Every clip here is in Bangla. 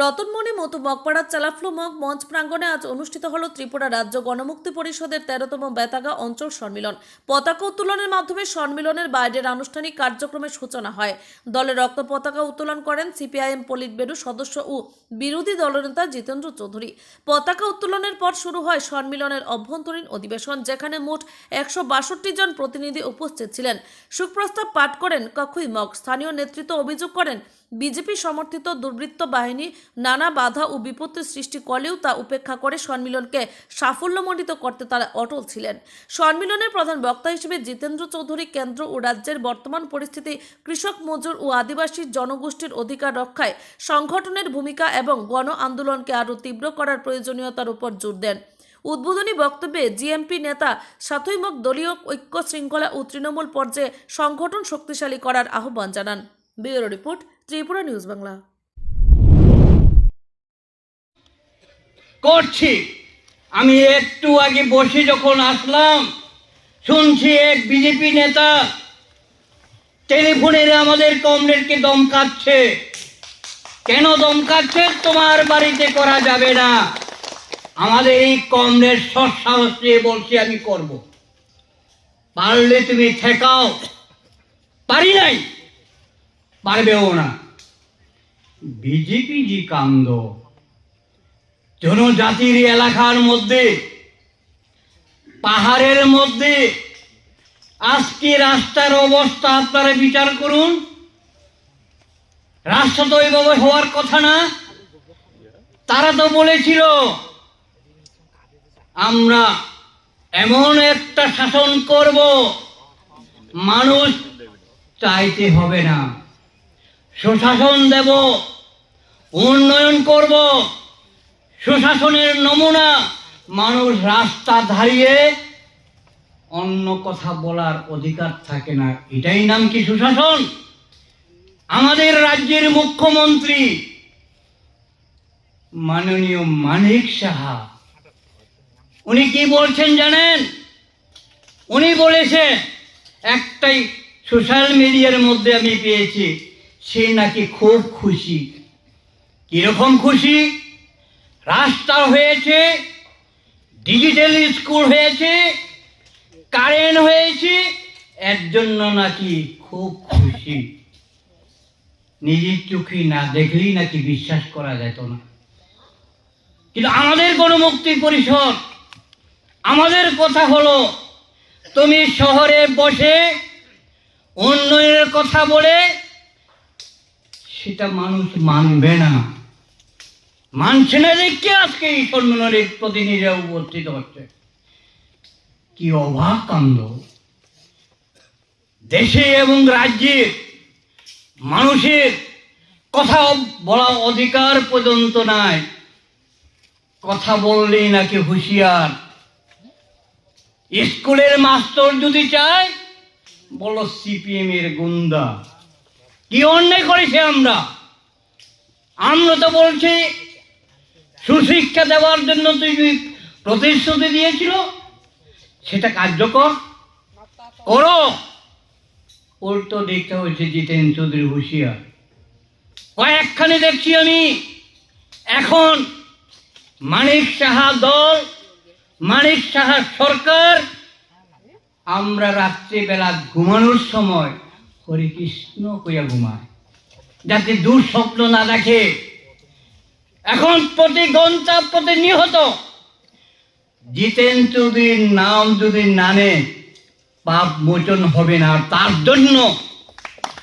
রতনমণি মতো মগপাড়ার চালাফ্লো মগ মঞ্চ প্রাঙ্গণে আজ অনুষ্ঠিত হল ত্রিপুরা রাজ্য গণমুক্তি পরিষদের তেরোতম বেতাগা অঞ্চল সম্মিলন। পতাকা উত্তোলনের মাধ্যমে সম্মিলনের বাইরের আনুষ্ঠানিক কার্যক্রমের সূচনা হয়। দলের রক্ত পতাকা উত্তোলন করেন সিপিআইএম পলিট সদস্য ও বিরোধী দলনেতা জিতেন্দ্র চৌধুরী। পতাকা উত্তোলনের পর শুরু হয় সম্মিলনের অভ্যন্তরীণ অধিবেশন, যেখানে মোট একশো বাষট্টি জন প্রতিনিধি উপস্থিত ছিলেন। সুপ্রস্তাব পাঠ করেন কখুই মগ। স্থানীয় নেতৃত্ব অভিযোগ করেন বিজেপি সমর্থিত দুর্বৃত্ত বাহিনী নানা বাধা ও বিপত্তি সৃষ্টি করলেও তা উপেক্ষা করে সম্মিলনকে সাফল্যমণ্ডিত করতে তারা অটল ছিলেন। সম্মিলনের প্রধান বক্তা হিসেবে জিতেন্দ্র চৌধুরী কেন্দ্র ও রাজ্যের বর্তমান পরিস্থিতি, কৃষক মজুর ও আদিবাসী জনগোষ্ঠীর অধিকার রক্ষায় সংগঠনের ভূমিকা এবং গণ আন্দোলনকে আরও তীব্র করার প্রয়োজনীয়তার উপর জোর দেন। উদ্বোধনী বক্তব্যে জিএমপি নেতা সাথৈমক দলীয় ঐক্য শৃঙ্খলা ও তৃণমূল পর্যায়ে সংগঠন শক্তিশালী করার আহ্বান জানান। Bureau report Tripura news Bangla. করছি। আমি একটু আগে বসে যখন আসলাম, শুনছি এক বিজেপি নেতা টেলিফোনের আমাদের কমরেডকে দমকাচ্ছে। কেন দমকাচ্ছে? তোমার বাড়িতে করা যাবে না। আমাদের এই কমরেড সৎসাহস নিয়ে বলছি, আমি করব। পারলে তুমি ঠেকাও। পারি নাই। পারবেও না। বিজেপি জি কান্দ জনজাতির এলাকার মধ্যে, পাহাড়ের মধ্যে, আজকে রাস্তার অবস্থা আপনারা বিচার করুন। রাস্তা তো এইভাবে হওয়ার কথা না, তারা তো বলেছিল, আমরা এমন একটা শাসন করব, মানুষ চাইতে হবে না। সুশাসন দেব, উন্নয়ন করব। সুশাসনের নমুনা মানুষ রাস্তা ধারিয়ে অন্য কথা বলার অধিকার থাকে না। এটাই নাম কি সুশাসন? আমাদের রাজ্যের মুখ্যমন্ত্রী মাননীয় মানিক সাহা। উনি কি বলছেন জানেন? উনি বলেছে, একটাই সোশ্যাল মিডিয়ার মধ্যে আমি পেয়েছি। সে নাকি খুব খুশি। কীরকম খুশি? রাস্তা হয়েছে ডিজিটাল স্কুল হয়েছে কারেন্ট হয়েছে, এর জন্য নাকি খুব খুশি। নিজের চোখে না দেখলেই নাকি বিশ্বাস করা যেত না। কিন্তু আমাদের গণমুক্তি পরিষদ, আমাদের কথা হলো, তুমি শহরে বসে উন্নয়নের কথা বলে সেটা মানুষ মানবে না। মানছে না দেখে আজকে এই সম্মেলনের প্রতিনিধিরা উপস্থিত হচ্ছে? কি অবাক কাণ্ড। দেশে এবং রাজ্যে মানুষের কথা বলা অধিকার পর্যন্ত নাই। কথা বললেই নাকি হুঁশিয়ার। স্কুলের মাস্টার যদি চায় বলো সিপিএম এর গুন্ডা। কি অন্যায় করেছি আমরা? আমরা তো বলছি, সুশিক্ষা দেওয়ার জন্য তুই প্রতিশ্রুতি দিয়েছিল, সেটা কার্যকর? করো। উল্টো দেখতে হয়েছে জিতেন চৌধুরী হুঁশিয়ার। কয়েকখানে দেখছি আমি। এখন মানিক সাহা দল, মানিক সাহা সরকার, আমরা রাত্রিবেলা ঘুমানোর সময় হরে কৃষ্ণ কইয়া ঘুমায়। যাতে দুঃস্বপ্ন না দেখে। এখন প্রতি ঘণ্টা প্রতি নিহত জিতেন চৌধুরীর নাম যদি নানে পাপ মোচন হবে না। তার জন্য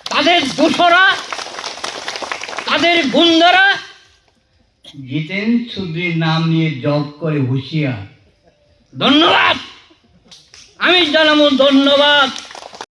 তাদের দোষরা তাদের গুন্ডারা জিতেন চৌধুরীর নাম নিয়ে জব করে হুঁশিয়ার। ধন্যবাদ! আমি জানাব ধন্যবাদ।